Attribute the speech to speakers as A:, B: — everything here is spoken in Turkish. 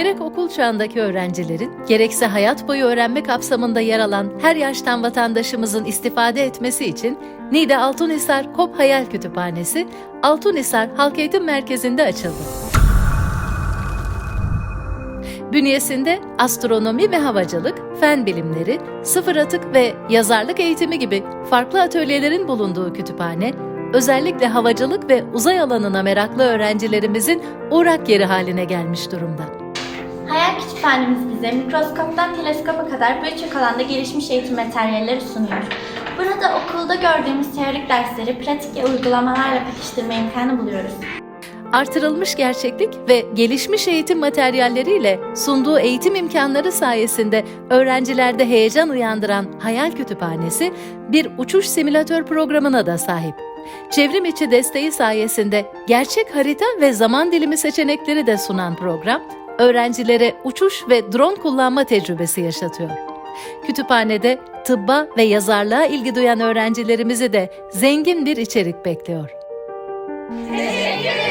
A: Gerek okul çağındaki öğrencilerin, gerekse hayat boyu öğrenme kapsamında yer alan her yaştan vatandaşımızın istifade etmesi için Niğde Altunhisar Kop Hayal Kütüphanesi, Altunhisar Halk Eğitim Merkezi'nde açıldı. Bünyesinde astronomi ve havacılık, fen bilimleri, sıfır atık ve yazarlık eğitimi gibi farklı atölyelerin bulunduğu kütüphane, özellikle havacılık ve uzay alanına meraklı öğrencilerimizin uğrak yeri haline gelmiş durumda.
B: Hayal kütüphanemiz bize mikroskoptan teleskopa kadar birçok alanda gelişmiş eğitim materyalleri sunuyor. Burada okulda gördüğümüz teorik dersleri pratik ve uygulamalarla pekiştirme imkanı buluyoruz.
A: Artırılmış gerçeklik ve gelişmiş eğitim materyalleriyle sunduğu eğitim imkanları sayesinde öğrencilerde heyecan uyandıran Hayal Kütüphanesi bir uçuş simülatör programına da sahip. Çevrim içi desteği sayesinde gerçek harita ve zaman dilimi seçenekleri de sunan program, öğrencilere uçuş ve drone kullanma tecrübesi yaşatıyor. Kütüphanede tıbba ve yazarlığa ilgi duyan öğrencilerimizi de zengin bir içerik bekliyor.
B: Hey!